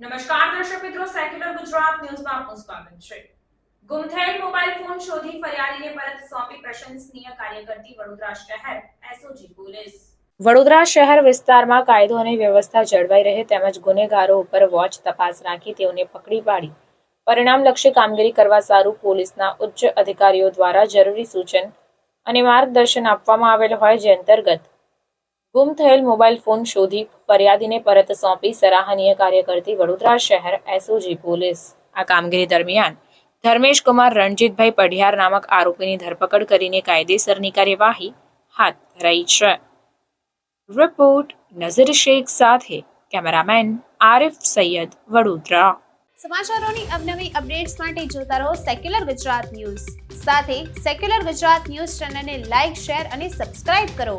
નમસ્કાર દર્શક મિત્રો સેક્યુલર ગુજરાત ન્યૂઝમાં આપનું સ્વાગત છે. ગુમ થયેલ મોબાઈલ ફોન શોધી ફરિયાદીને પરત સોંપી પ્રશંસનીય કાર્ય કરતી વડોદરા શહેર એસઓજી પોલીસ. વડોદરા શહેર વિસ્તારમાં કાયદો અને વ્યવસ્થા જળવાઈ રહે તેમજ ગુનેગારો ઉપર વોચ તપાસ રાખી તેઓને પકડી પાડી. પરિણામલક્ષી કામગીરી કરવા સારું પોલીસના ઉચ્ચ અધિકારીઓ દ્વારા જરૂરી સૂચન અને માર્ગદર્શન આપવામાં આવેલ હોય જે અંતર્ગત ગુમ થયેલ મોબાઈલ ફોન શોધી ફરિયાદીને પરત સોંપી સરાહનીય કાર્ય કરતી વડોદરા શહેર એસઓજી પોલીસ. આ કામગીરી દરમિયાન ધર્મેશ કુમાર, રણજીતભાઈ પઢિયાર નામક આરોપીની ધરપકડ કરીને કાયદેસરની કાર્યવાહી હાથ ધરાઈ છે. રિપોર્ટ નઝર શેખ સાથે કેમેરામેન આરિફ સૈયદ, વડોદરા. સમાચારોની અવનવી અપડેટ્સ માટે જોતા રહો સેક્યુલર ગુજરાત ન્યૂઝ. સાથે સેક્યુલર ગુજરાત ન્યૂઝ ચેનલને લાઇક શેર અને સબસ્ક્રાઇબ કરો.